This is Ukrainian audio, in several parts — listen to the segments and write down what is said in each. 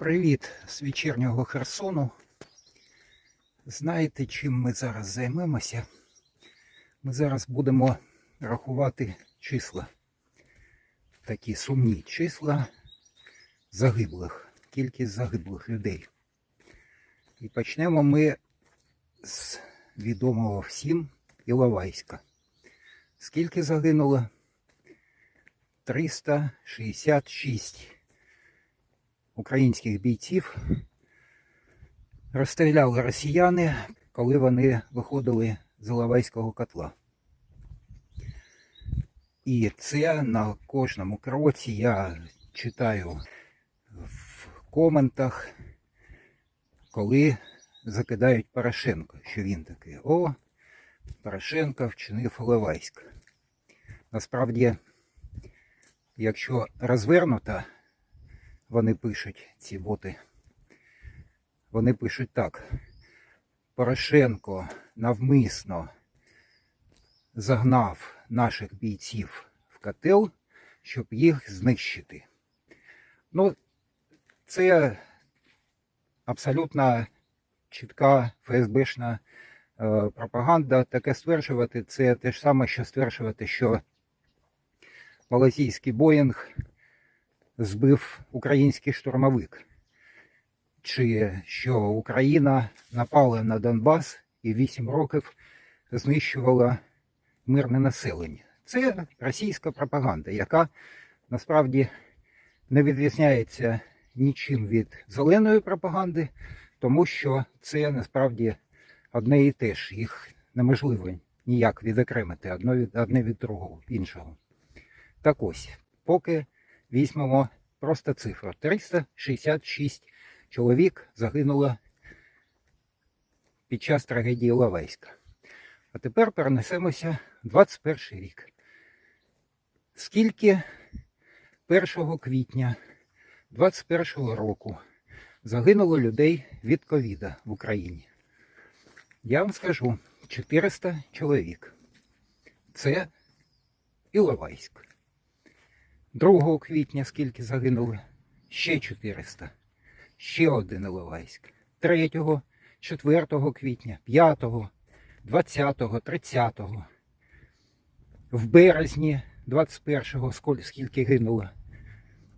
Привіт з вечірнього Херсону. Знаєте, чим ми зараз займемося? Ми зараз будемо рахувати числа. Такі сумні числа загиблих, кількість загиблих людей. І почнемо ми з відомого всім Іловайська. Скільки загинуло? 366 українських бійців розстріляли росіяни, коли вони виходили з Іловайського котла. І це на кожному кроці я читаю в коментах, коли закидають Порошенко, що він такий, о, Порошенко вчинив Іловайськ. Насправді, якщо розвернуто, вони пишуть, ці боти. Вони пишуть так. Порошенко навмисно загнав наших бійців в котел, щоб їх знищити. Ну, це абсолютно чітка ФСБшна е, пропаганда. Таке стверджувати це те ж саме, що стверджувати, що малазійський Боїнг збив український штурмовик, чи що Україна напала на Донбас і 8 років знищувала мирне населення. Це російська пропаганда, яка насправді не відрізняється нічим від зеленої пропаганди, тому що це насправді одне і те ж. Їх неможливо ніяк відокремити одне від, одне від другого іншого. Так ось, поки візьмемо просто цифру. 366 чоловік загинуло під час трагедії Лавейська. А тепер перенесемося 21 рік. Скільки 1 квітня 21 року загинуло людей від ковіда в Україні? Я вам скажу 400 чоловік. Це Іловайськ. 2 квітня скільки загинуло? Ще 400. Ще один Іловайськ. 3, 4 квітня, 5, 20, 30. В березні 21-го сколь- скільки гинуло.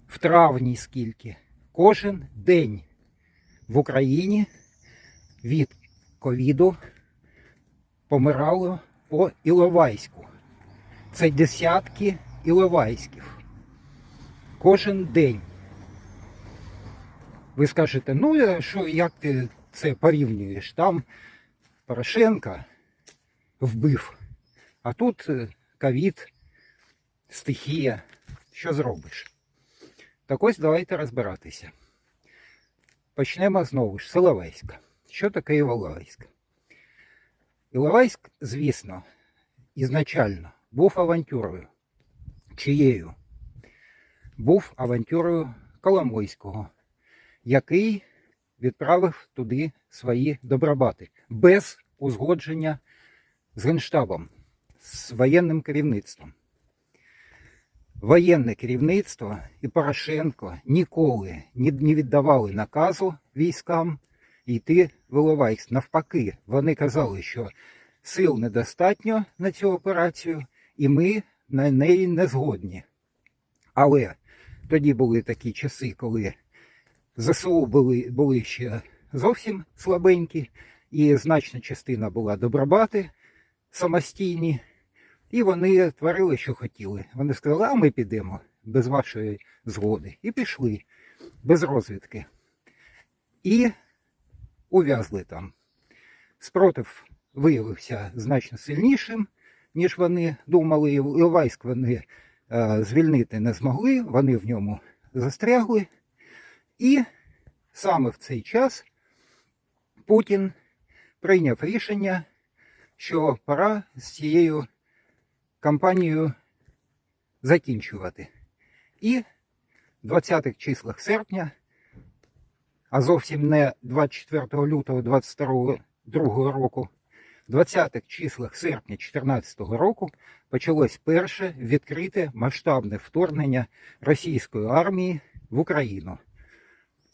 В травні скільки. Кожен день в Україні від ковіду помирало по Іловайську. Це десятки Іловайськів кожен день. Ви скажете, ну що, як ти це порівнюєш? Там Порошенка вбив, а тут е, ковід, стихія. Що зробиш? Так ось давайте розбиратися. Почнемо знову ж з Іловайська. Що таке Іловайськ? Іловайськ, звісно, ізначально був авантюрою. Чиєю? Був авантюрою Коломойського, який відправив туди свої добробати без узгодження з Генштабом, з воєнним керівництвом. Воєнне керівництво і Порошенко ніколи не віддавали наказу військам йти в Іловайськ. Навпаки, вони казали, що сил недостатньо на цю операцію, і ми на неї не згодні. Але тоді були такі часи, коли ЗСУ були, були ще зовсім слабенькі, і значна частина була добробати самостійні, і вони творили, що хотіли. Вони сказали, а ми підемо без вашої згоди. І пішли без розвідки. І ув'язли там. Спротив виявився значно сильнішим, ніж вони думали. і Іловайськ вони звільнити не змогли, вони в ньому застрягли. І саме в цей час Путін прийняв рішення, що пора з цією кампанією закінчувати. І в 20-х числах серпня, а зовсім не 24 лютого 22 року, 20-х числах серпня 2014 року почалось перше відкрите масштабне вторгнення російської армії в Україну.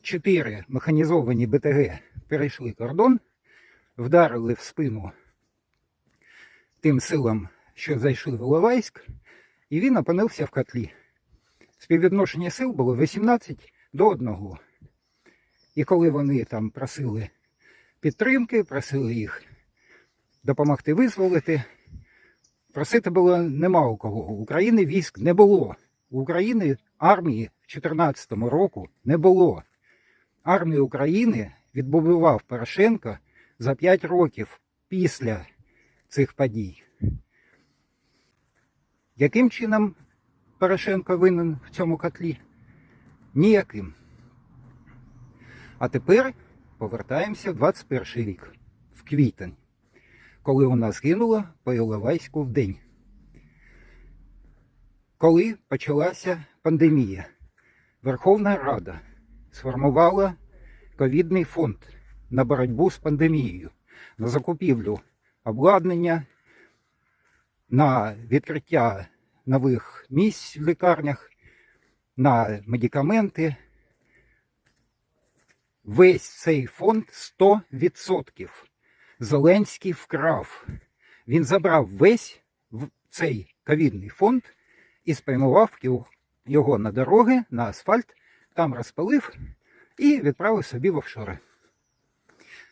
чотири механізовані БТГ перейшли кордон, вдарили в спину тим силам, що зайшли в Іловайськ, і він опинився в котлі. Співвідношення сил було 18 до 1. І коли вони там просили підтримки, просили їх допомогти визволити, просити було нема у кого. У України військ не було. У України армії в 2014 року не було. Армію України відбудував Порошенко за 5 років після цих подій. Яким чином Порошенко винен в цьому котлі? Ніяким. А тепер повертаємося в 21 рік, в квітень, коли у нас гинуло по Іловайську в день. Коли почалася пандемія, Верховна Рада сформувала ковідний фонд на боротьбу з пандемією, на закупівлю обладнання, на відкриття нових місць в лікарнях, на медикаменти. Весь цей фонд 100% Зеленський вкрав. Він забрав весь цей ковідний фонд і спрямував його- на дороги, на асфальт, там розпалив і відправив собі в офшори.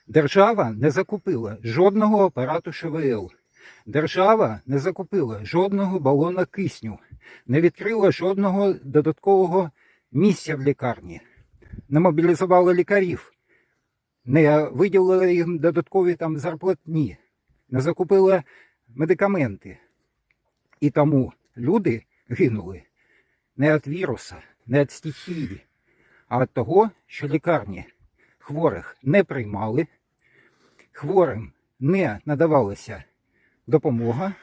Держава не закупила жодного апарату ШВЛ. Держава не закупила жодного балона кисню, не відкрила жодного додаткового місця в лікарні, не мобілізувала лікарів, не виділила їм додаткові там зарплатні, не закупила медикаменти. І тому люди гинули не від віруса, не від стихії, а від того, що лікарні хворих не приймали, хворим не надавалася допомога.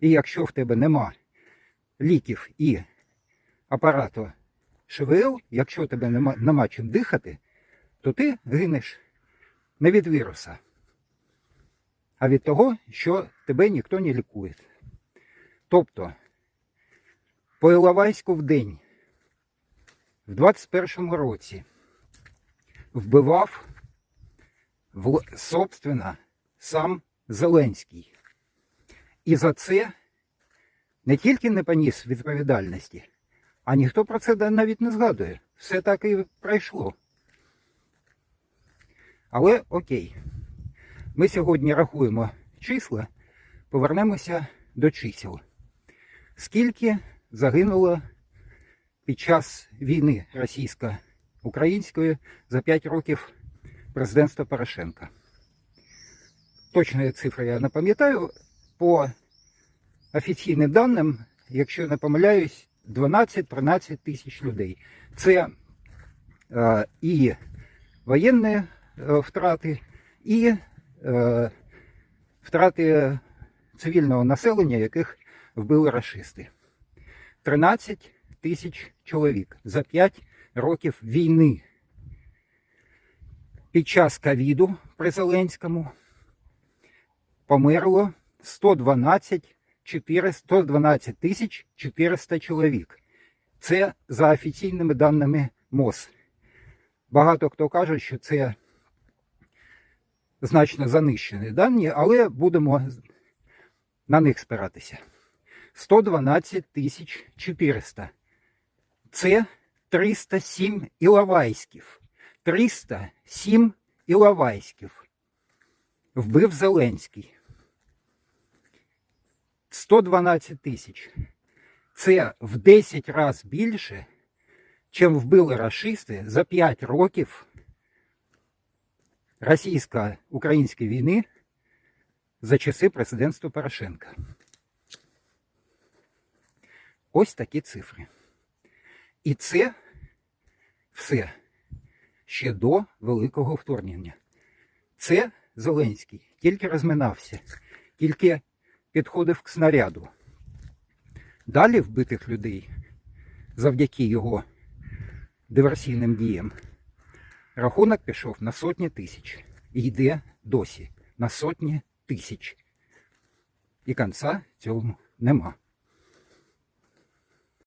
І якщо в тебе нема ліків і апарату ШВЛ, якщо тебе нема, нема чим дихати, то ти гинеш не від віруса, а від того, що тебе ніхто не лікує. Тобто, по Іловайську в день, в 21-му році, вбивав в, собственно, сам Зеленський. І за це не тільки не поніс відповідальності, а ніхто про це навіть не згадує. Все так і пройшло. Але окей, ми сьогодні рахуємо числа, повернемося до чисел. Скільки загинуло під час війни російсько-української за 5 років президентства Порошенка? Точної цифри я не пам'ятаю. По офіційним даним, якщо не помиляюсь, 12-13 тисяч людей. Це е, і воєнні е, втрати, і е, втрати цивільного населення, яких вбили расисти. 13 тисяч чоловік за 5 років війни. Під час ковіду при Зеленському померло 112 400 112 тисяч 400 чоловік. Це за офіційними даними МОЗ. Багато хто каже, що це значно занищені дані, але будемо на них спиратися. 112 тисяч 400. Це 307 іловайськів. 307 іловайськів. Вбив Зеленський. 112 тисяч. Це в 10 разів більше, чим вбили рашисти за 5 років російсько-української війни за часи президентства Порошенка. Ось такі цифри. І це все ще до великого вторгнення. Це Зеленський тільки розминався, тільки підходив к снаряду. Далі вбитих людей завдяки його диверсійним діям рахунок пішов на сотні тисяч і йде досі на сотні тисяч. І кінця цьому нема.